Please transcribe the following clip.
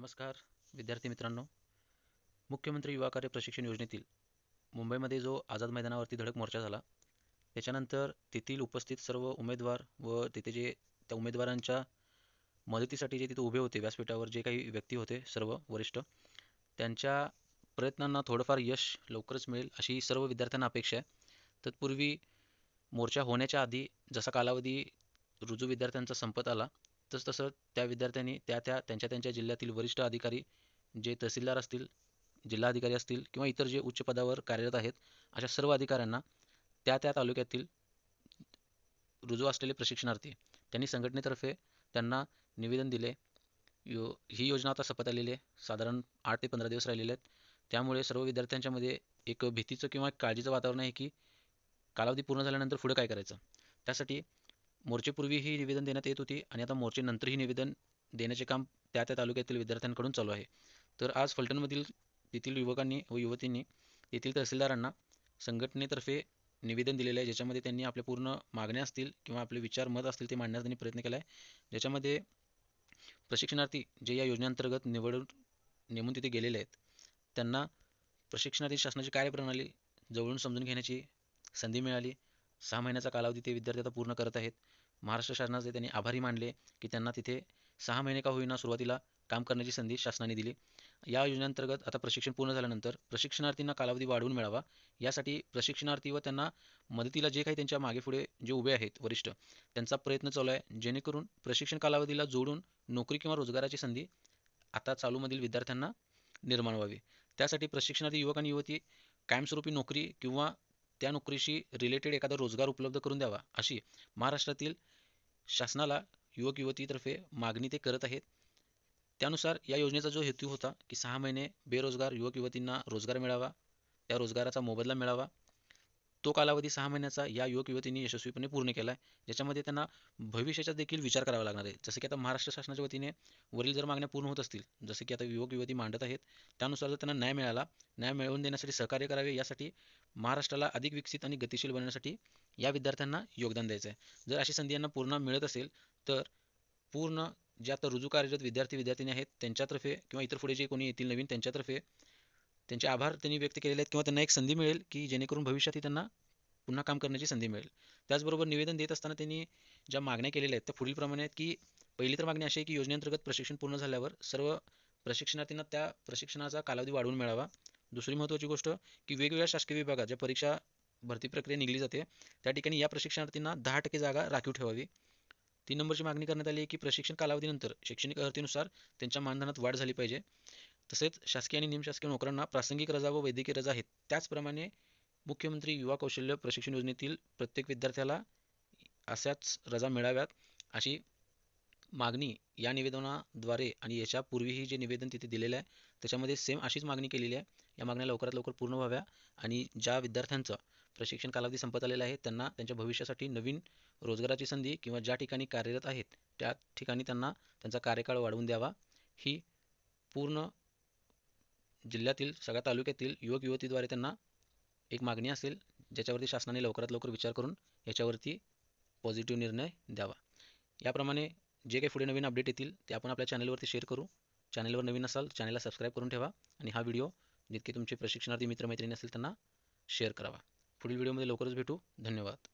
नमस्कार विद्यार्थी मित्रांनो. मुख्यमंत्री युवा कार्य प्रशिक्षण योजनेतील मुंबईमध्ये जो आझाद मैदानावरती धडक मोर्चा झाला त्याच्यानंतर तेथील उपस्थित सर्व उमेदवार व तिथे जे त्या उमेदवारांच्या मदतीसाठी जे तिथे उभे होते व्यासपीठावर जे काही व्यक्ती होते सर्व वरिष्ठ त्यांच्या प्रयत्नांना थोडंफार यश लवकरच मिळेल अशी सर्व विद्यार्थ्यांना अपेक्षा आहे. तत्पूर्वी मोर्चा होण्याच्या आधी जसा कालावधी रुजू विद्यार्थ्यांचा संपत आला तस तसं त्या विद्यार्थ्यांनी त्या त्या त्यांच्या त्यांच्या जिल्ह्यातील वरिष्ठ अधिकारी जे तहसीलदार असतील जिल्हाधिकारी असतील किंवा इतर जे उच्च पदावर कार्यरत आहेत अशा सर्व अधिकाऱ्यांना त्या त्या तालुक्यातील रुजू असलेले प्रशिक्षणार्थी त्यांनी संघटनेतर्फे त्यांना निवेदन दिले. यो ही योजना आता सपत आलेली आहे. साधारण आठ ते पंधरा दिवस राहिलेले आहेत. त्यामुळे सर्व विद्यार्थ्यांच्यामध्ये एक भीतीचं किंवा काळजीचं वातावरण आहे की कालावधी पूर्ण झाल्यानंतर पुढे काय करायचं? त्यासाठी मोर्चेपूर्वी ही निवेदन देण्यात येत होती आणि आता मोर्चेनंतरही निवेदन देण्याचे काम त्या त्या तालुक्यातील विद्यार्थ्यांकडून चालू आहे. तर आज फलटणमधील तेथील युवकांनी व युवतींनी येथील तहसीलदारांना संघटनेतर्फे निवेदन दिलेलं आहे ज्याच्यामध्ये त्यांनी आपल्या पूर्ण मागण्या असतील किंवा आपले विचार मत असतील ते मांडण्याचा त्यांनी प्रयत्न केला आहे ज्याच्यामध्ये प्रशिक्षणार्थी जे या योजनेअंतर्गत निवडून नेमून तिथे गेलेले आहेत त्यांना प्रशिक्षणार्थी शासनाची कार्यप्रणाली जवळून समजून घेण्याची संधी मिळाली. सहा महिन्याचा कालावधी ते विद्यार्थी आता पूर्ण करत आहेत. महाराष्ट्र शासनाचे त्यांनी आभारी मानले की त्यांना तिथे सहा महिने का होईना सुरुवातीला काम करण्याची संधी शासनाने दिली. या योजनेअंतर्गत आता प्रशिक्षण पूर्ण झाल्यानंतर प्रशिक्षणार्थींना कालावधी वाढवून मिळावा. यासाठी प्रशिक्षणार्थी व त्यांना मदतीला जे काही त्यांच्या मागे पुढे जे उभे आहेत वरिष्ठ त्यांचा प्रयत्न चालू आहे. जेणेकरून प्रशिक्षण कालावधीला जोडून नोकरी किंवा रोजगाराची संधी आता चालूमधील विद्यार्थ्यांना निर्माण व्हावी. त्यासाठी प्रशिक्षणार्थी युवक आणि युवती कायमस्वरूपी नोकरी किंवा त्या नोकरीशी रिलेटेड एखादा रोजगार उपलब्ध करून द्यावा अशी महाराष्ट्रातील शासनाला युवक युवतीतर्फे मागणी ते करत आहेत. त्यानुसार या योजनेचा जो हेतू होता की सहा महिने बेरोजगार युवक युवतींना रोजगार मिळावा त्या रोजगाराचा मोबदला मिळावा. तो कालावधी सहा महिन्याचा या युवक युवतींनी यशस्वीपणे पूर्ण केला आहे ज्याच्यामध्ये त्यांना भविष्याचा देखील विचार करावा लागणार आहे. जसं की आता महाराष्ट्र शासनाच्या वतीने वरील जर मागण्या पूर्ण होत असतील जसं की आता युवक युवती मांडत आहेत त्यानुसार जर त्यांना न्याय मिळाला न्याय मिळवून देण्यासाठी सहकार्य करावे यासाठी महाराष्ट्राला अधिक विकसित आणि गतिशील बनवण्यासाठी या विद्यार्थ्यांना योगदान द्यायचं आहे जर अशी संधी यांना पूर्ण मिळत असेल तर पूर्ण जे आता रुजू कार्यरत विद्यार्थी विद्यार्थिनी आहेत त्यांच्यातर्फे किंवा इतर पुढे जे कोणी येतील नवीन त्यांच्यातर्फे त्यांचे आभार त्यांनी व्यक्त केलेले आहेत किंवा त्यांना एक संधी मिळेल की जेणेकरून भविष्यातही त्यांना पुन्हा काम करण्याची संधी मिळेल. त्याचबरोबर निवेदन देत असताना त्यांनी ज्या मागण्या केलेल्या आहेत त्या पुढील प्रमाणे आहेत की पहिली तर मागणी अशी आहे की योजनेअंतर्गत प्रशिक्षण पूर्ण झाल्यावर सर्व प्रशिक्षणार्थींना त्या प्रशिक्षणाचा कालावधी वाढवून मिळावा. दुसरी महत्त्वाची गोष्ट की वेगवेगळ्या शासकीय विभागात ज्या परीक्षा भरती प्रक्रिया निघली जाते त्या ठिकाणी या प्रशिक्षणार्थींना दहा टक्के जागा राखीव ठेवावी. तीन नंबरची मागणी करण्यात आली आहे की प्रशिक्षण कालावधीनंतर शैक्षणिक अर्थीनुसार त्यांच्या मानधनात वाढ झाली पाहिजे. तसेच शासकीय आणि निमशासकीय नोकऱ्यांना प्रासंगिक रजा व वैद्यकीय रजा आहेत. त्याचप्रमाणे मुख्यमंत्री युवा कौशल्य प्रशिक्षण योजनेतील प्रत्येक विद्यार्थ्याला अशाच रजा मिळाव्यात अशी मागणी या निवेदनाद्वारे आणि याच्यापूर्वीही जे निवेदन तिथे दिलेलं आहे त्याच्यामध्ये सेम अशीच मागणी केलेली आहे. या मागण्या लवकरात लवकर पूर्ण व्हाव्या आणि ज्या विद्यार्थ्यांचं प्रशिक्षण कालावधी संपत आलेला आहे त्यांना त्यांच्या भविष्यासाठी नवीन रोजगाराची संधी किंवा ज्या ठिकाणी कार्यरत आहेत त्या ठिकाणी त्यांना त्यांचा कार्यकाळ वाढवून द्यावा. ही पूर्ण जिल्ह्यातील सगळ्या तालुक्यातील युवक युवतीद्वारे त्यांना एक मागणी असेल ज्याच्यावरती शासनाने लवकरात लवकर विचार करून याच्यावरती पॉझिटिव्ह निर्णय द्यावा. याप्रमाणे जे काही पुढे नवीन अपडेट येतील ते आपण आपल्या चॅनलवरती शेअर करू. चॅनलवर नवीन असाल चॅनलला सबस्क्राईब करून ठेवा आणि हा व्हिडिओ जितके तुमचे प्रशिक्षणार्थी मित्रमैत्रिणी असतील त्यांना शेअर करावा. पुढील व्हिडिओमध्ये लवकरच भेटू. धन्यवाद.